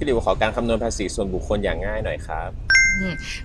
พี่หลิวขอการคำนวณภาษีส่วนบุคคลอย่างง่ายหน่อยครับ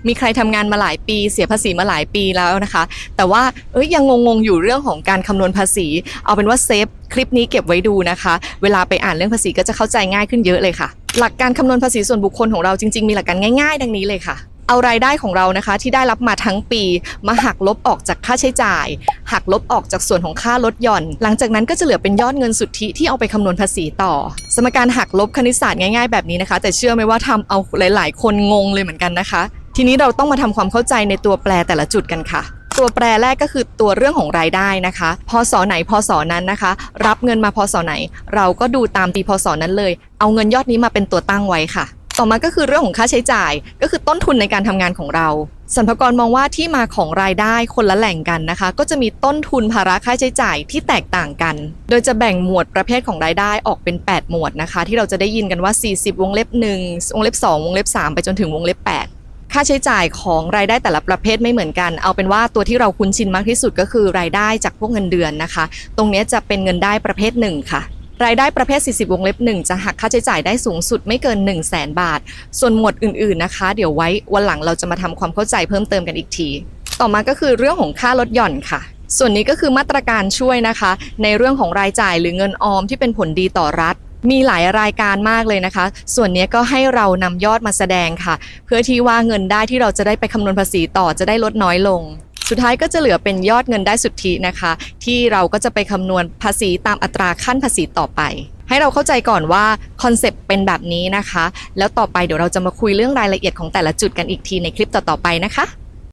มีใครทำงานมาหลายปี เสียภาษีมาหลายปีแล้วนะคะ แต่ว่าเอ้ยยังงงๆอยู่เรื่องของการคำนวณภาษี เอาเป็นว่าเซฟคลิปนี้เก็บไว้ดูนะคะ เวลาไปอ่านเรื่องภาษีก็จะเข้าใจง่ายขึ้นเยอะเลยค่ะ หลักการคำนวณภาษีส่วนบุคคลของเราจริงๆมีหลักการง่ายๆ ดังนี้เลยค่ะ เอารายได้ของเรานะคะ ที่ได้รับมาทั้งปีมาหักลบออกจากค่าใช้จ่าย หักลบออกจากส่วนของค่าลดหย่อน หลังจากนั้นก็จะเหลือเป็นยอดเงินสุทธิที่เอาไปคำนวณภาษีต่อ สมการหักลบคณิตศาสตร์ง่ายๆแบบนี้นะคะ แต่เชื่อไหมว่าทำเอาหลาย ๆ คนงงเลยเหมือนกันนะคะ ทีนี้เราต้องมาทำความเข้าใจในตัวแปรแต่ละจุดกันค่ะตัวแปรแรกก็คือตัวเรื่องของรายได้นะคะ พศไหนพศนั้นนะคะ รับเงินมาพศไหน เราก็ดูตามปีพศนั้นเลย เอาเงินยอดนี้มาเป็นตัวตั้งไว้ค่ะ ต่อมาก็คือเรื่องของค่าใช้จ่าย ก็คือต้นทุนในการทำงานของเราสรรพากรมองว่าที่มาของรายได้คนละแหล่งกันนะคะ ก็จะมีต้นทุนภาระค่าใช้จ่ายที่แตกต่างกัน โดยจะแบ่งหมวดประเภทของรายได้ออกเป็น 8 หมวดนะคะ ที่เราจะได้ยินกันว่า 40 วงเล็บ 1 วงเล็บ 2 วงเล็บ 3 ไปจนถึงวงเล็บ 8 ค่าใช้จ่ายของรายได้แต่ละประเภทไม่เหมือนกัน เอาเป็นว่าตัวที่เราคุ้นชินมากที่สุดก็คือรายได้จากพวกเงินเดือนนะคะ ตรงนี้จะเป็นเงินได้ประเภทหนึ่งค่ะ รายได้ประเภท 40 วงเล็บ 1 จะหักค่าใช้จ่ายได้สูงสุดไม่เกิน 1 0 0 0 0แบาท ส่วนหมวดอื่นๆนะคะ เดี๋ยวไว้วันหลังเราจะมาทำความเข้าใจเพิ่มเติมกันอีกที ต่อมาก็คือเรื่องของค่าลดหย่อนค่ะส่วนนี้ก็คือมาตรการช่วยนะคะ ในเรื่องของรายจ่ายหรือเงินออมที่เป็นผลดีต่อรัฐ มีหลายรายการมากเลยนะคะ ส่วนนี้ก็ให้เรานำยอดมาแสดงค่ะ เพื่อที่ว่าเงินได้ที่เราจะได้ไปคำนวณภาษีต่อจะได้ลดน้อยลง สุดท้ายก็จะเหลือเป็นยอดเงินได้สุทธินะคะ ที่เราก็จะไปคำนวณภาษีตามอัตราขั้นภาษีต่อไป ให้เราเข้าใจก่อนว่าคอนเซปต์เป็นแบบนี้นะคะ แล้วต่อไปเดี๋ยวเราจะมาคุยเรื่องรายละเอียดของแต่ละจุดกันอีกทีในคลิปต่อๆไปนะคะ